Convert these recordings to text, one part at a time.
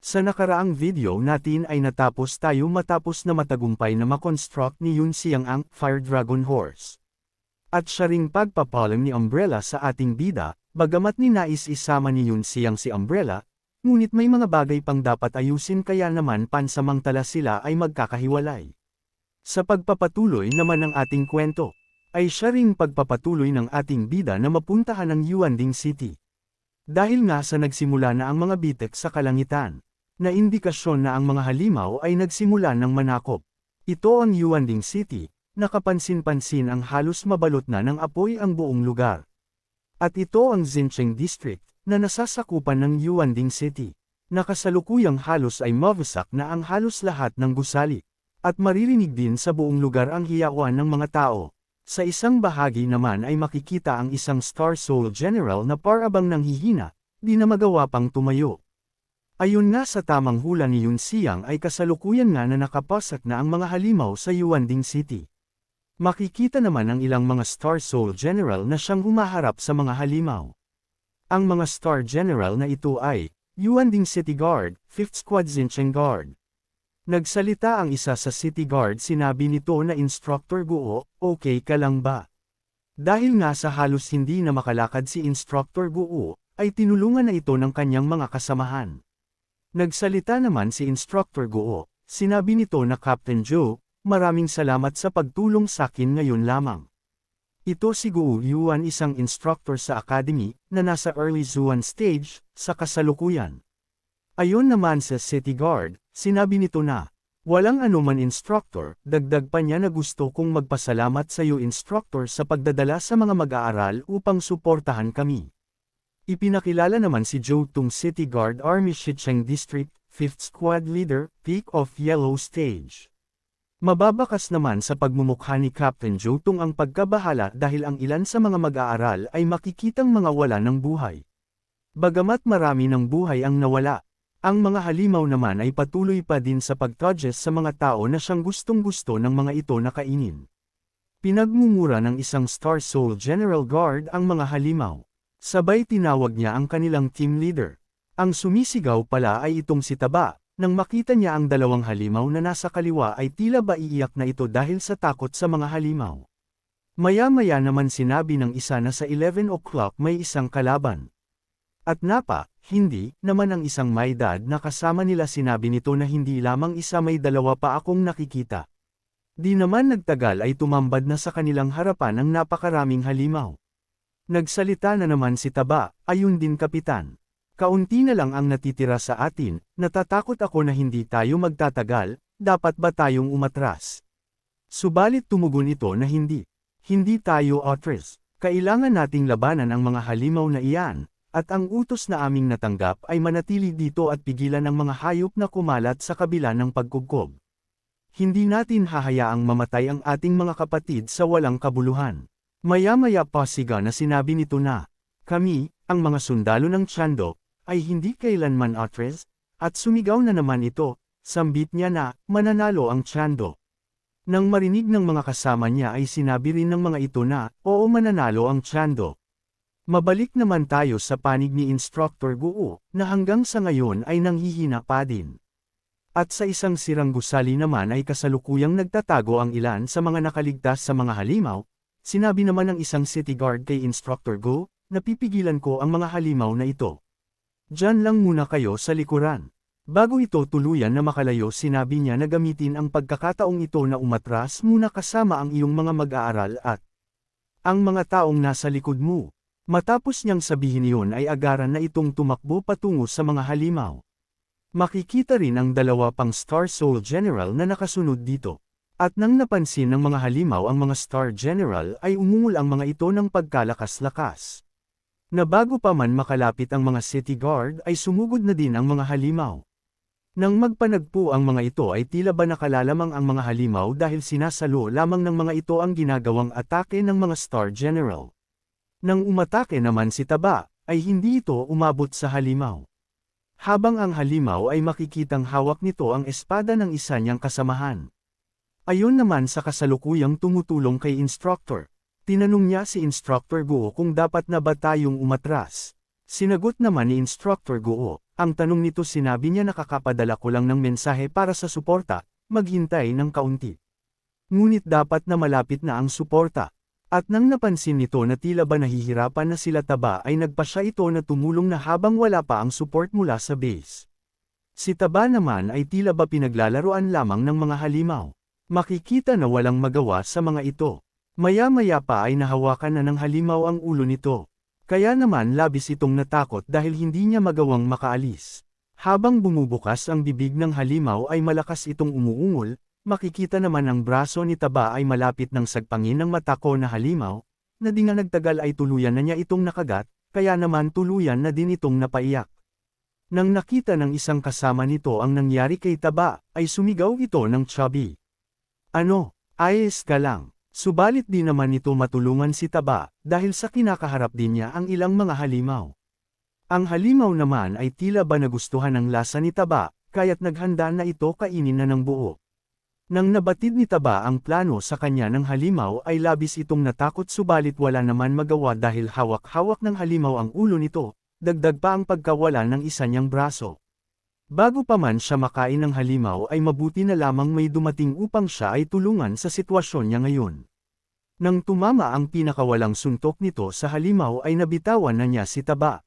Sa nakaraang video natin ay natapos tayo matapos na matagumpay na makonstruct ni Yun Siang ang Fire Dragon Horse. At siya ring pagpapalam ni Umbrella sa ating bida, bagamat ninais isama ni Yun Siang si Umbrella, ngunit may mga bagay pang dapat ayusin kaya naman pansamantala sila ay magkakahiwalay. Sa pagpapatuloy naman ng ating kwento, ay siya ring pagpapatuloy ng ating bida na mapuntahan ng Yuanding City. Dahil nga sa nagsimula na ang mga bitek sa kalangitan, na indikasyon na ang mga halimaw ay nagsimula ng manakop. Ito ang Yuanding City, nakapansin-pansin ang halos mabalot na ng apoy ang buong lugar. At ito ang Xincheng District, na nasasakupan ng Yuanding City. Nakasalukuyang halos ay mawasak na ang halos lahat ng gusali. At maririnig din sa buong lugar ang hiyawan ng mga tao. Sa isang bahagi naman ay makikita ang isang Star Soul General na parabang nanghihina, di na magawa pang tumayo. Ayon nga sa tamang hula ni Yun Siang ay kasalukuyan nga na nakapasak na ang mga halimaw sa Yuanding City. Makikita naman ang ilang mga Star Soul General na siyang humaharap sa mga halimaw. Ang mga Star General na ito ay, Yuanding City Guard, 5th Squad Xincheng Guard. Nagsalita ang isa sa City Guard sinabi nito na Instructor Guo, okay ka lang ba? Dahil nga sa halos hindi na makalakad si Instructor Guo, ay tinulungan na ito ng kanyang mga kasamahan. Nagsalita naman si Instructor Guo, sinabi nito na Captain Joe, maraming salamat sa pagtulong sa akin ngayon lamang. Ito si Guo Yuan isang instructor sa academy, na nasa early Zuan stage, sa kasalukuyan. Ayon naman sa City Guard, sinabi nito na, Walang anuman instructor, dagdag pa niya na gusto kong magpasalamat sa iyo instructor sa pagdadala sa mga mag-aaral upang suportahan kami. Ipinakilala naman si Joe Tung City Guard Army Shicheng District, 5th Squad Leader, Peak of Yellow Stage. Mababakas naman sa pagmumukha ni Captain Joe Tung ang pagkabahala dahil ang ilan sa mga mag-aaral ay makikitang mga wala ng buhay. Bagamat marami ng buhay ang nawala, ang mga halimaw naman ay patuloy pa din sa pagtodges sa mga tao na siyang gustong-gusto ng mga ito na kainin. Pinagmumura ng isang Star Soul General Guard ang mga halimaw. Sabay tinawag niya ang kanilang team leader. Ang sumisigaw pala ay itong si Taba, nang makita niya ang dalawang halimaw na nasa kaliwa ay tila ba iiyak na ito dahil sa takot sa mga halimaw. Maya-maya naman sinabi ng isa na sa 11 o'clock may isang kalaban. At napa, hindi, naman ang isang may dad na kasama nila sinabi nito na hindi lamang isa may dalawa pa akong nakikita. Di naman nagtagal ay tumambad na sa kanilang harapan ang napakaraming halimaw. Nagsalita na naman si Taba, ayun din kapitan. Kaunti na lang ang natitira sa atin, natatakot ako na hindi tayo magtatagal, dapat ba tayong umatras? Subalit tumugon ito na hindi. Hindi tayo otres. Kailangan nating labanan ang mga halimaw na iyan, at ang utos na aming natanggap ay manatili dito at pigilan ang mga hayop na kumalat sa kabila ng pagkugkob. Hindi natin hahayaang mamatay ang ating mga kapatid sa walang kabuluhan. Maya-maya pa siga na sinabi nito na, kami, ang mga sundalo ng Chando, ay hindi kailanman atres, at sumigaw na naman ito, sambit niya na, mananalo ang Chando. Nang marinig ng mga kasama niya ay sinabi rin ng mga ito na, oo mananalo ang Chando. Mabalik naman tayo sa panig ni Instructor Guo, na hanggang sa ngayon ay nanghihina pa din. At sa isang sirang gusali naman ay kasalukuyang nagtatago ang ilan sa mga nakaligtas sa mga halimaw, Sinabi naman ng isang city guard kay Instructor Go, napipigilan ko ang mga halimaw na ito. Diyan lang muna kayo sa likuran. Bago ito tuluyan na makalayo sinabi niya na gamitin ang pagkakataong ito na umatras muna kasama ang iyong mga mag-aaral at ang mga taong nasa likod mo. Matapos niyang sabihin iyon ay agaran na itong tumakbo patungo sa mga halimaw. Makikita rin ang dalawa pang Star Soul General na nakasunod dito. At nang napansin ng mga halimaw ang mga Star General ay umungol ang mga ito ng pagkalakas-lakas. Na bago pa man makalapit ang mga City Guard ay sumugod na din ang mga halimaw. Nang magpanagpo ang mga ito ay tila ba nakalalamang ang mga halimaw dahil sinasalo lamang ng mga ito ang ginagawang atake ng mga Star General. Nang umatake naman si Taba, ay hindi ito umabot sa halimaw. Habang ang halimaw ay makikitang hawak nito ang espada ng isa niyang kasamahan. Ayon naman sa kasalukuyang tumutulong kay instructor. Tinanong niya si Instructor Go kung dapat na ba tayong umatras. Sinagot naman ni Instructor Guo, ang tanong nito sinabi niya nakakapadala ko lang ng mensahe para sa suporta, maghintay ng kaunti. Ngunit dapat na malapit na ang suporta. At nang napansin nito na tila ba nahihirapan na sila taba ay nagpa siya ito na tumulong na habang wala pa ang support mula sa base. Si Taba naman ay tila ba pinaglalaroan lamang ng mga halimaw. Makikita na walang magawa sa mga ito. Maya-maya pa ay nahawakan na ng halimaw ang ulo nito. Kaya naman labis itong natakot dahil hindi niya magawang makaalis. Habang bumubukas ang bibig ng halimaw ay malakas itong umuungol, makikita naman ang braso ni Taba ay malapit ng sagpangin ng matako na halimaw, na di nga nagtagal ay tuluyan na niya itong nakagat, kaya naman tuluyan na din itong napaiyak. Nang nakita ng isang kasama nito ang nangyari kay Taba, ay sumigaw ito ng chubby. Ano, ayos ka lang. Subalit di naman ito matulungan si Taba, dahil sa kinakaharap din niya ang ilang mga halimaw. Ang halimaw naman ay tila ba nagustuhan ng lasa ni Taba, kaya't naghanda na ito kainin na ng buo. Nang nabatid ni Taba ang plano sa kanya ng halimaw ay labis itong natakot subalit wala naman magawa dahil hawak-hawak ng halimaw ang ulo nito, dagdag pa ang pagkawala ng isa niyang braso. Bago pa man siya makain ng halimaw ay mabuti na lamang may dumating upang siya ay tulungan sa sitwasyon niya ngayon. Nang tumama ang pinakawalang suntok nito sa halimaw ay nabitawan na niya si Taba.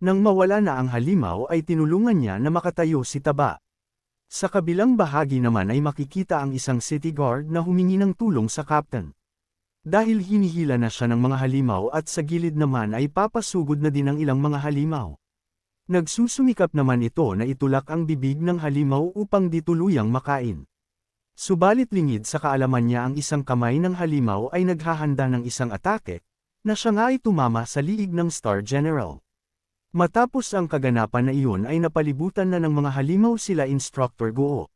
Nang mawala na ang halimaw ay tinulungan niya na makatayo si Taba. Sa kabilang bahagi naman ay makikita ang isang city guard na humingi ng tulong sa captain. Dahil hinihila na siya ng mga halimaw at sa gilid naman ay papasugod na din ang ilang mga halimaw. Nagsusumikap naman ito na itulak ang bibig ng halimaw upang dituluyang makain. Subalit lingid sa kaalaman niya ang isang kamay ng halimaw ay naghahanda ng isang atake, na siya nga ay tumama sa liig ng Star General. Matapos ang kaganapan na iyon ay napalibutan na ng mga halimaw sila Instructor Guo.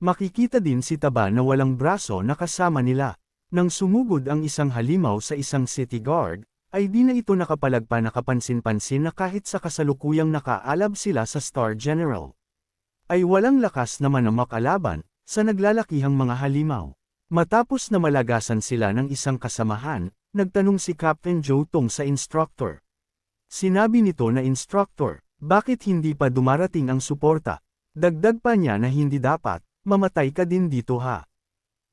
Makikita din si Taba na walang braso na kasama nila. Nang sumugod ang isang halimaw sa isang city guard, ay di na ito nakapalagpa na kapansin-pansin na kahit sa kasalukuyang nakaalab sila sa Star General. Ay walang lakas naman ang makalaban, sa naglalakihang mga halimaw. Matapos na malagasan sila ng isang kasamahan, nagtanong si Captain Joe Tong sa instructor. Sinabi nito na instructor, bakit hindi pa dumarating ang suporta? Dagdag pa niya na hindi dapat, mamatay ka din dito ha.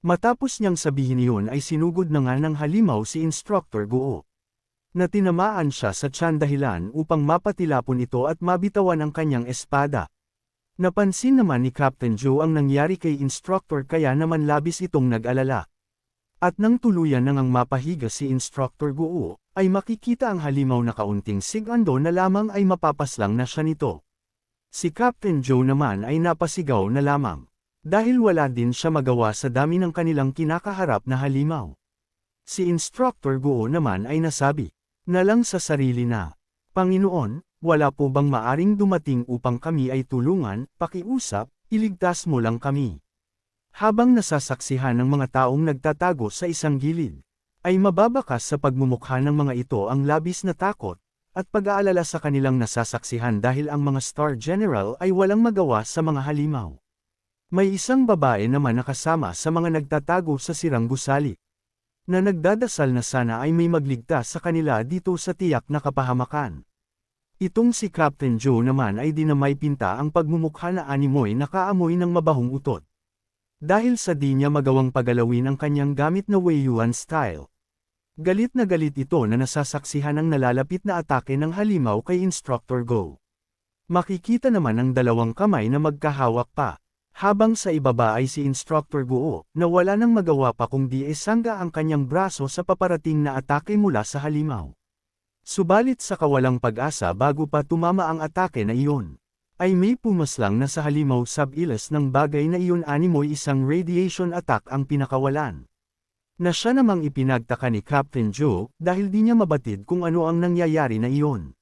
Matapos niyang sabihin iyon ay sinugod na nga ng halimaw si Instructor Guo na tinamaan siya sa tiyan dahilan upang mapatilapon ito at mabitawan ang kanyang espada. Napansin naman ni Captain Joe ang nangyari kay instructor kaya naman labis itong nag-alala. At nang tuluyan nang ang mapahiga si Instructor Guo, ay makikita ang halimaw na kaunting sigando na lamang ay mapapaslang na siya nito. Si Captain Joe naman ay napasigaw na lamang. Dahil wala din siya magawa sa dami ng kanilang kinakaharap na halimaw. Si Instructor Guo naman ay nasabi, na lang sa sarili na, Panginoon, wala po bang maaring dumating upang kami ay tulungan, pakiusap, iligtas mo lang kami. Habang nasasaksihan ng mga taong nagtatago sa isang gilid, ay mababakas sa pagmumukha ng mga ito ang labis na takot, at pag-aalala sa kanilang nasasaksihan dahil ang mga Star General ay walang magawa sa mga halimaw. May isang babae naman nakasama sa mga nagtatago sa sirang gusali na nagdadasal na sana ay may magligtas sa kanila dito sa tiyak na kapahamakan. Itong si Captain Joe naman ay dinamay pinta ang pagmumukha na animoy na kaamoy ng mabahong utot. Dahil sa di niya magawang pagalawin ang kanyang gamit na Weiyuan style. Galit na galit ito na nasasaksihan ang nalalapit na atake ng halimaw kay Instructor Go. Makikita naman ang dalawang kamay na magkahawak pa. Habang sa ibaba ay si Instructor Guo, na wala nang magawa pa kung di esangga ang kanyang braso sa paparating na atake mula sa halimaw. Subalit sa kawalang pag-asa bago pa tumama ang atake na iyon, ay may pumaslang na sa halimaw sub-ilas ng bagay na iyon animoy isang radiation attack ang pinakawalan. Na siya namang ipinagtaka ni Captain Joe dahil di niya mabatid kung ano ang nangyayari na iyon.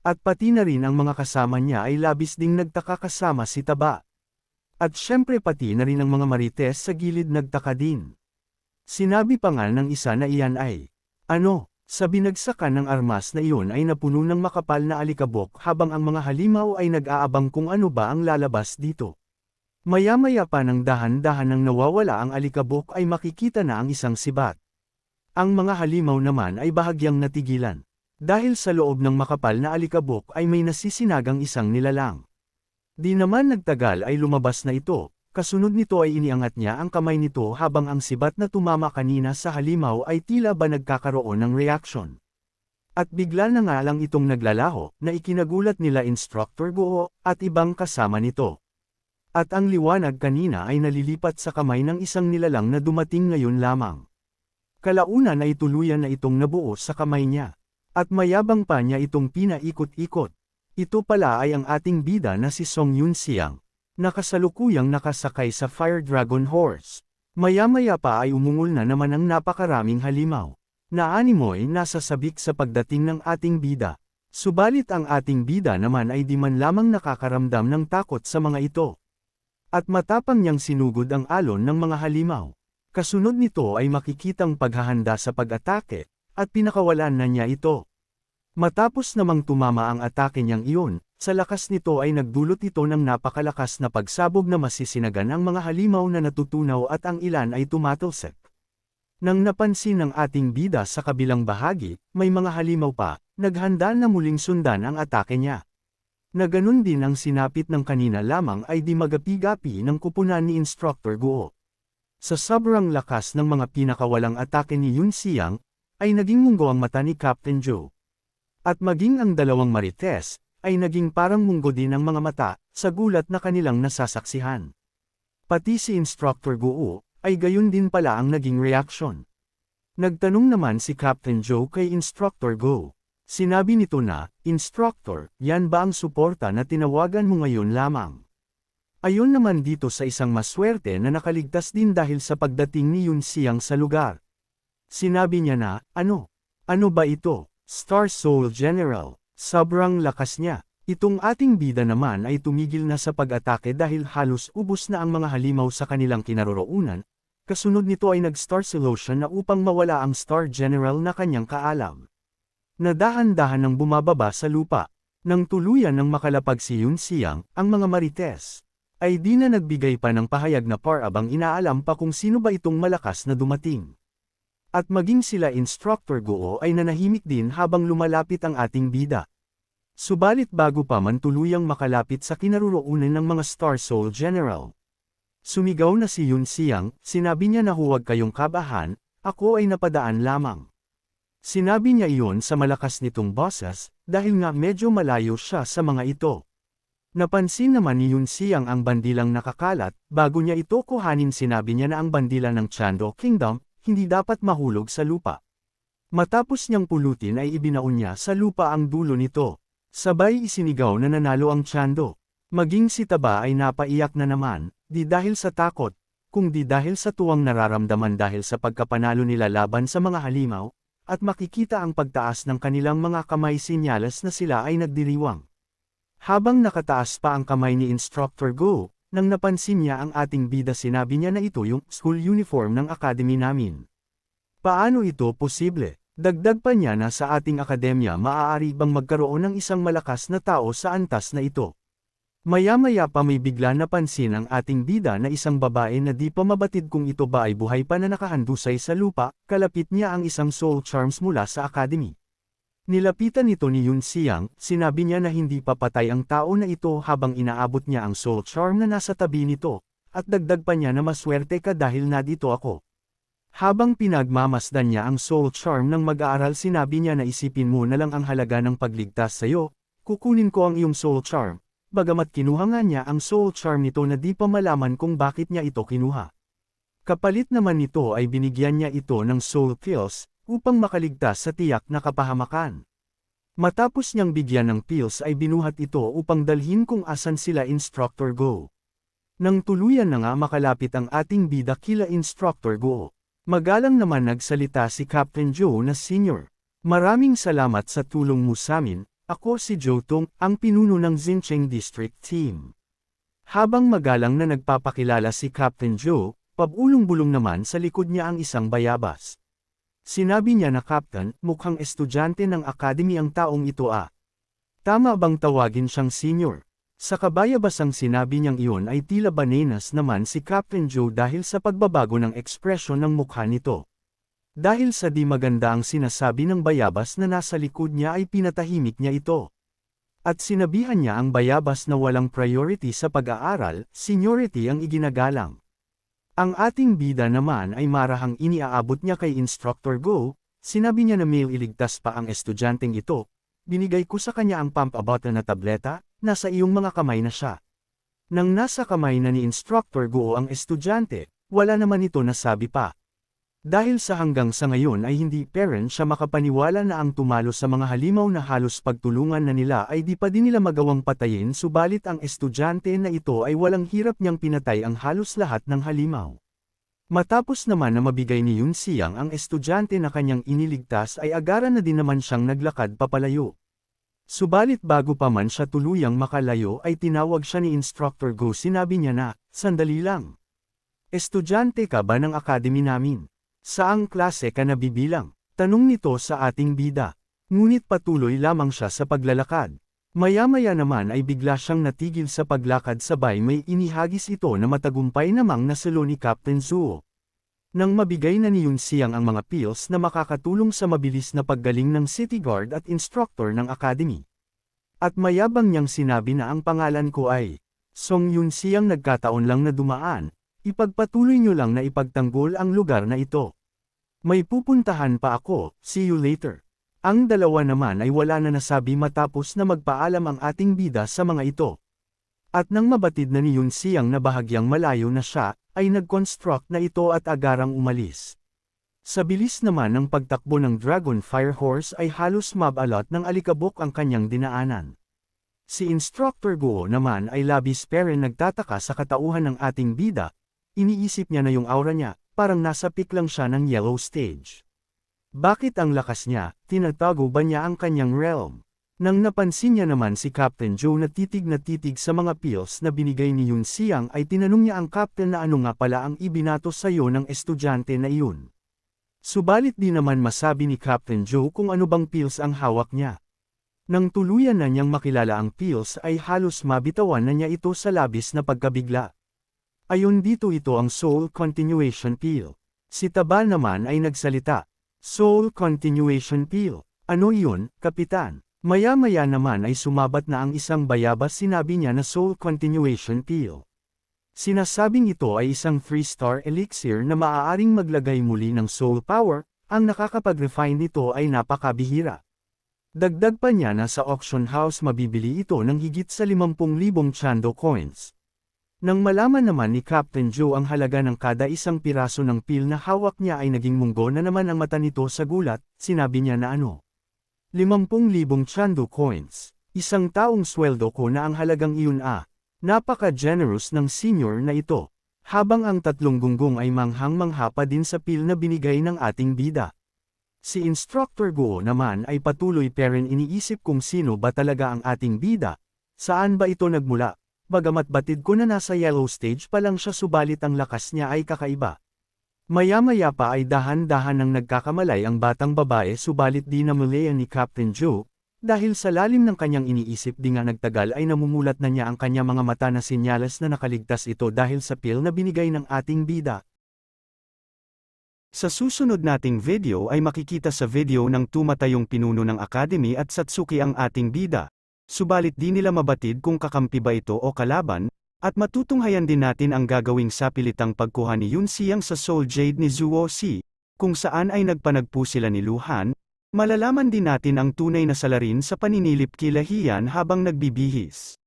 At pati na rin ang mga kasama niya ay labis ding nagtaka kasama si Taba. At syempre pati na rin ang mga marites sa gilid nagtaka din. Sinabi pa nga ng isa na iyan ay, ano, sa binagsakan ng armas na iyon ay napuno ng makapal na alikabok habang ang mga halimaw ay nag-aabang kung ano ba ang lalabas dito. Maya-maya pa ng dahan-dahan nang nawawala ang alikabok ay makikita na ang isang sibat. Ang mga halimaw naman ay bahagyang natigilan. Dahil sa loob ng makapal na alikabok ay may nasisinagang isang nilalang. Di naman nagtagal ay lumabas na ito, kasunod nito ay iniangat niya ang kamay nito habang ang sibat na tumama kanina sa halimaw ay tila ba nagkakaroon ng reaction. At bigla na nga lang itong naglalaho, na ikinagulat nila Instructor Guo, at ibang kasama nito. At ang liwanag kanina ay nalilipat sa kamay ng isang nilalang na dumating ngayon lamang. Kalauna na ituluyan na itong nabuo sa kamay niya. At mayabang pa niya itong pinaikot-ikot. Ito pala ay ang ating bida na si Song Yun Siang. Nakasalukuyang nakasakay sa Fire Dragon Horse. Maya-maya pa ay umungol na naman ang napakaraming halimaw. Na animoy nasa sabik sa pagdating ng ating bida. Subalit ang ating bida naman ay di man lamang nakakaramdam ng takot sa mga ito. At matapang niyang sinugod ang alon ng mga halimaw. Kasunod nito ay makikitang paghahanda sa pag-atake, at pinakawalan na niya ito. Matapos namang tumama ang atake niyang iyon, sa lakas nito ay nagdulot ito ng napakalakas na pagsabog na masisinagan ang mga halimaw na natutunaw at ang ilan ay tumatalsik. Nang napansin ng ating bida sa kabilang bahagi, may mga halimaw pa, naghanda na muling sundan ang atake niya. Na ganun din ang sinapit ng kanina lamang ay di magapi-gapi ng kupunan ni Instructor Guo. Sa sobrang lakas ng mga pinakawalang atake ni Yun Siang, ay naging munggo ang mata ni Captain Joe. At maging ang dalawang marites, ay naging parang munggo din ang mga mata, sa gulat na kanilang nasasaksihan. Pati si Instructor Guo, ay gayon din pala ang naging reaksyon. Nagtanong naman si Captain Joe kay Instructor Go. Sinabi nito na, Instructor, yan ba ang suporta na tinawagan mo ngayon lamang? Ayon naman dito sa isang maswerte na nakaligtas din dahil sa pagdating ni Yun Siang sa lugar. Sinabi niya na, ano? Ano ba ito? Star Soul General. Sobrang lakas niya. Itong ating bida naman ay tumigil na sa pag-atake dahil halos ubos na ang mga halimaw sa kanilang kinaroroonan, kasunod nito ay nag-Star Solution na upang mawala ang Star General na kanyang kaalam. Nadahan-dahan ng bumababa sa lupa. Nang tuluyan ng makalapag si Yun Siang, ang mga marites, ay di na nagbigay pa ng pahayag na par abang inaalam pa kung sino ba itong malakas na dumating. At maging sila Instructor Guo ay nanahimik din habang lumalapit ang ating bida. Subalit bago pa man tuluyang makalapit sa kinaroroonan ng mga Star Soul General. Sumigaw na si Yun Siang, sinabi niya na huwag kayong kabahan, ako ay napadaan lamang. Sinabi niya iyon sa malakas nitong boses, dahil nga medyo malayo siya sa mga ito. Napansin naman ni Yun Siang ang bandilang nakakalat, bago niya ito kuhanin sinabi niya na ang bandila ng Chando Kingdom, hindi dapat mahulog sa lupa. Matapos niyang pulutin ay ibinaon niya sa lupa ang dulo nito. Sabay isinigaw na nanalo ang Chando. Maging si Taba ay napaiyak na naman, di dahil sa takot, kung di dahil sa tuwang nararamdaman dahil sa pagkapanalo nila laban sa mga halimaw, at makikita ang pagtaas ng kanilang mga kamay sinyalas na sila ay nagdiriwang. Habang nakataas pa ang kamay ni Instructor Go, nang napansin niya ang ating bida sinabi niya na ito yung school uniform ng academy namin. Paano ito posible? Dagdag pa niya na sa ating akademya maaari bang magkaroon ng isang malakas na tao sa antas na ito. Maya-maya pa may bigla napansin ang ating bida na isang babae na di pa mabatid kung ito ba ay buhay pa na nakahandusay sa lupa, kalapit niya ang isang soul charms mula sa academy. Nilapitan nito ni Yun Siang, sinabi niya na hindi papatay ang tao na ito habang inaabot niya ang soul charm na nasa tabi nito, at dagdag pa niya na maswerte ka dahil nadito ako. Habang pinagmamasdan niya ang soul charm ng mag-aaral sinabi niya na isipin mo na lang ang halaga ng pagligtas sa iyo, kukunin ko ang iyong soul charm, bagamat kinuha nga niya ang soul charm nito na di pa malaman kung bakit niya ito kinuha. Kapalit naman nito ay binigyan niya ito ng soul pills, upang makaligtas sa tiyak na kapahamakan. Matapos niyang bigyan ng pills ay binuhat ito upang dalhin kung asan sila Instructor Go. Nang tuluyan na nga makalapit ang ating bida kila Instructor Go, magalang naman nagsalita si Captain Joe na senior. Maraming salamat sa tulong mo sa amin, ako si Joe Tong, ang pinuno ng Xincheng District Team. Habang magalang na nagpapakilala si Captain Joe, pabulong-bulong naman sa likod niya ang isang bayabas. Sinabi niya na Captain, mukhang estudyante ng academy ang taong ito ah. Tama bang tawagin siyang senior? Sa kabayabasang sinabi niyang iyon ay tila banenas naman si Captain Joe dahil sa pagbabago ng ekspresyon ng mukha nito. Dahil sa di maganda ang sinasabi ng bayabas na nasa likod niya ay pinatahimik niya ito. At sinabihan niya ang bayabas na walang priority sa pag-aaral, seniority ang iginagalang. Ang ating bida naman ay marahang iniaabot niya kay Instructor Go, sinabi niya na may iligtas pa ang estudyanteng ito, binigay ko sa kanya ang pump about na tableta, nasa iyong mga kamay na siya. Nang nasa kamay na ni Instructor Go ang estudyante, wala naman ito nasabi pa. Dahil sa hanggang sa ngayon ay hindi parent siya makapaniwala na ang tumalo sa mga halimaw na halos pagtulungan na nila ay di pa din nila magawang patayin subalit ang estudyante na ito ay walang hirap niyang pinatay ang halos lahat ng halimaw. Matapos naman na mabigay ni Yun Siyang ang estudyante na kanyang iniligtas ay agaran na din naman siyang naglakad papalayo. Subalit bago pa man siya tuluyang makalayo ay tinawag siya ni Instructor Go sinabi niya na, sandali lang. Estudyante ka ba ng academy namin? Saang klase ka nabibilang? Tanong nito sa ating bida. Ngunit patuloy lamang siya sa paglalakad. Maya-maya naman ay bigla siyang natigil sa paglakad sabay may inihagis ito na matagumpay namang nasalo ni Captain Zuo. Nang mabigay na ni Yun Siyang ang mga pills na makakatulong sa mabilis na paggaling ng city guard at instructor ng academy. At mayabang niyang sinabi na ang pangalan ko ay, Song Yun Siyang nagkataon lang na dumaan, ipagpatuloy niyo lang na ipagtanggol ang lugar na ito. May pupuntahan pa ako, see you later. Ang dalawa naman ay wala na nasabi matapos na magpaalam ang ating bida sa mga ito. At nang mabatid na ni Yun Siyang na bahagyang malayo na siya, ay nag-construct na ito at agarang umalis. Sa bilis naman ng pagtakbo ng Dragon Fire Horse ay halos mabalot ng alikabok ang kanyang dinaanan. Si Instructor Go naman ay labis pero nagtataka sa katauhan ng ating bida, iniisip niya na yung aura niya, parang nasa peak lang siya ng yellow stage. Bakit ang lakas niya, tinatago ba niya ang kanyang realm? Nang napansin niya naman si Captain Joe na titig na titig sa mga pills na binigay ni Yun Siyang ay tinanong niya ang Captain na ano nga pala ang ibinato sa iyo ng estudyante na iyon. Subalit di naman masabi ni Captain Joe kung ano bang pills ang hawak niya. Nang tuluyan na niyang makilala ang pills ay halos mabitawan na niya ito sa labis na pagkabigla. Ayon dito ito ang Soul Continuation Pill. Si Taba naman ay nagsalita. Soul Continuation Pill. Ano iyon, Kapitan? Maya-maya naman ay sumabat na ang isang bayabas sinabi niya na Soul Continuation Pill. Sinasabing ito ay isang 3-star elixir na maaaring maglagay muli ng soul power, ang nakakapag-refine nito ay napakabihira. Dagdag pa niya na sa auction house mabibili ito ng higit sa 50,000 Chando coins. Nang malaman naman ni Captain Joe ang halaga ng kada isang piraso ng pil na hawak niya ay naging munggo na naman ang mata nito sa gulat, sinabi niya na ano. 50,000 Chando coins. Isang taong sweldo ko na ang halagang iyon ah. Napaka-generous ng senior na ito. Habang ang tatlong gunggong ay manghang-mangha pa din sa pil na binigay ng ating bida. Si Instructor Go naman ay patuloy pero iniisip kung sino ba talaga ang ating bida. Saan ba ito nagmula? Bagamat batid ko na nasa yellow stage pa lang siya subalit ang lakas niya ay kakaiba. Maya-maya pa ay dahan-dahan nang nagkakamalay ang batang babae subalit di namulaya ni Captain Joe, dahil sa lalim ng kanyang iniisip di nga nagtagal ay namumulat na niya ang kanya mga mata na sinyalas na nakaligtas ito dahil sa pill na binigay ng ating bida. Sa susunod nating video ay makikita sa video ng tumatayong pinuno ng Academy at Satsuki ang ating bida. Subalit di nila mabatid kung kakampi ba ito o kalaban, at matutunghayan din natin ang gagawing sapilitang pagkuha ni Yun Siyang sa Soul Jade ni Zuo Si, kung saan ay nagpanagpo sila ni Luhan, malalaman din natin ang tunay na salarin sa paninilip kila Hian habang nagbibihis.